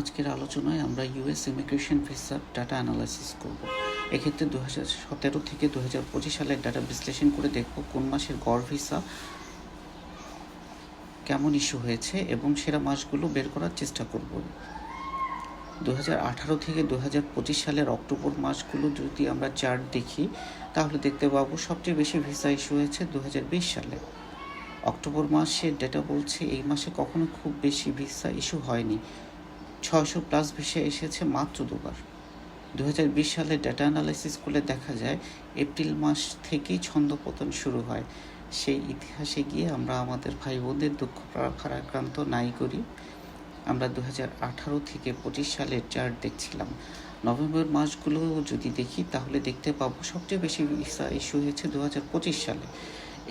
আজকের আলোচনায় আমরা ইউএস ইমিগ্রেশন ভিসার ডাটা অ্যানালাইসিস করব। এক্ষেত্রে দু হাজার সতেরো থেকে দু হাজার পঁচিশ সালের ডাটা বিশ্লেষণ করে দেখব কোন মাসের গড় ভিসা কেমন ইস্যু হয়েছে এবং সেরা মাসগুলো বের করার চেষ্টা করব। দু হাজার আঠারো থেকে দু পঁচিশ সালের অক্টোবর মাসগুলো যদি আমরা চার্ট দেখি, তাহলে দেখতে পাবো সবচেয়ে বেশি ভিসা ইস্যু হয়েছে দু হাজার বিশ সালে। অক্টোবর মাসের ডেটা বলছে এই মাসে কখনো খুব বেশি ভিসা ইস্যু হয়নি। ছয়শো প্লাস ভিসা এসেছে মাত্র দুবার। দু হাজার বিশ সালে ডেটা অ্যানালাইসিস করলে দেখা যায়, এপ্রিল মাস থেকেই ছন্দপতন শুরু হয়। সেই ইতিহাসে গিয়ে আমরা আমাদের ভাই বোনদের দুঃখ ভারাক্রান্ত নাই করি। আমরা দু হাজার আঠারো থেকে পঁচিশ সালের চার্ট দেখছিলাম। নভেম্বর মাসগুলো যদি দেখি, তাহলে দেখতে পাবো সবচেয়ে বেশি ভিসা ইস্যু হয়েছে দু হাজার পঁচিশ সালে।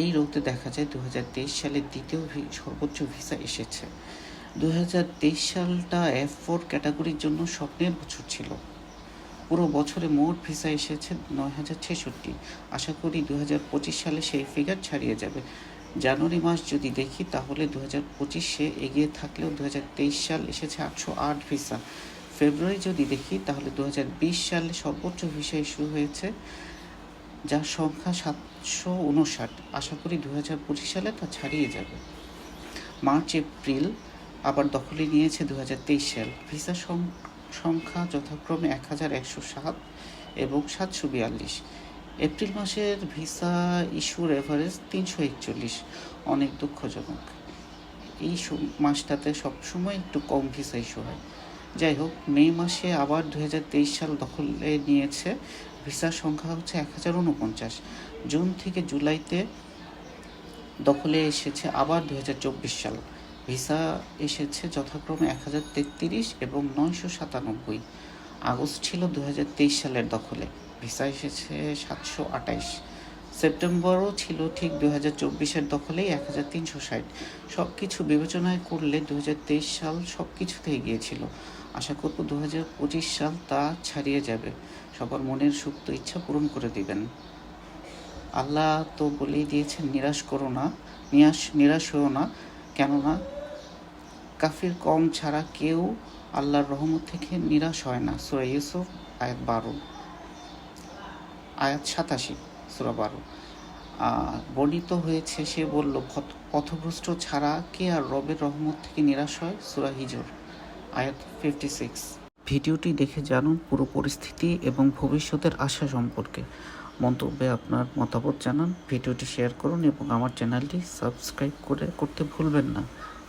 এই রোতে দেখা যায় দু হাজার তেইশ সালের দ্বিতীয় সর্বোচ্চ ভিসা এসেছে। দু হাজার তেইশ সালটা এফ ফোর ক্যাটাগরির জন্য স্বপ্নের বছর ছিল। পুরো বছরে মোট ভিসা এসেছে নয় হাজার ছেষট্টি। আশা করি দু হাজার পঁচিশ সালে সেই ফিগার ছাড়িয়ে যাবে। জানুয়ারি মাস যদি দেখি, তাহলে দু হাজার পঁচিশে এগিয়ে থাকলেও দু হাজার তেইশ সাল এসেছে আটশো আট ভিসা। ফেব্রুয়ারি যদি দেখি, তাহলে দু হাজার বিশ সালে সর্বোচ্চ ভিসা ইস্যু হয়েছে, যার সংখ্যা সাতশো উনষাট। আশা করি দু হাজার পঁচিশ সালে তা ছাড়িয়ে যাবে। মার্চ, এপ্রিল আবার দখলে নিয়েছে দু হাজার তেইশ সাল। ভিসা সংখ্যা যথাক্রমে এক হাজার একশো সাত এবং সাতশো বিয়াল্লিশ। এপ্রিল মাসের ভিসা ইস্যুর এভারেজ তিনশো একচল্লিশ। অনেক দুঃখজনক। এই মাসটাতে সবসময় একটু কম ভিসা ইস্যু হয়। যাই হোক, মে মাসে আবার দুহাজার তেইশ সাল দখলে নিয়েছে ভিসার সংখ্যা হচ্ছে এক হাজার উনপঞ্চাশ। জুন থেকে জুলাইতে দখলে এসেছে আবার দু হাজার চব্বিশ সাল। ভিসা এসেছে যথাক্রমে এক হাজার তেত্রিশ এবং নয়শো সাতানব্বই। আগস্ট ছিল দু হাজার তেইশ সালের দখলে। ভিসা এসেছে সাতশো আটাইশ সেপ্টেম্বরও ছিল ঠিক দু হাজার চব্বিশের দখলেই এক হাজার তিনশো ষাট। সব কিছু বিবেচনায় করলে দু হাজার তেইশ সাল সব কিছুতেই গিয়েছিল। আশা করব দু হাজার পঁচিশ সাল তা ছাড়িয়ে যাবে। সবার মনের সুপ্ত ইচ্ছা পূরণ করে দিবেন। আল্লাহ তো বলেই দিয়েছেন, নিরাশ করো না, নিরাশ নিরাশ হও না। কেননা কাফির কম ছাড়া কেউ আল্লাহর রহমত থেকে নিরাশ হয় না। সুরা ইউসুফ, আয়াত বারো। আয়াত সাতাশি, সুরা বারো। বর্ণিত হয়েছে, সে বলল, "পথ- পথভ্রষ্ট ছাড়া কে আর রবের রহমত থেকে নিরাশ হয়? সুরা হিজর, আয়াত ফিফটি সিক্স ভিডিওটি দেখে জানুন পুরো পরিস্থিতি এবং ভবিষ্যতের আশা সম্পর্কে। মন্তব্যে আপনার মতামত জানান, ভিডিওটি শেয়ার করুন এবং আমার চ্যানেলটি সাবস্ক্রাইব করে করতে ভুলবেন না।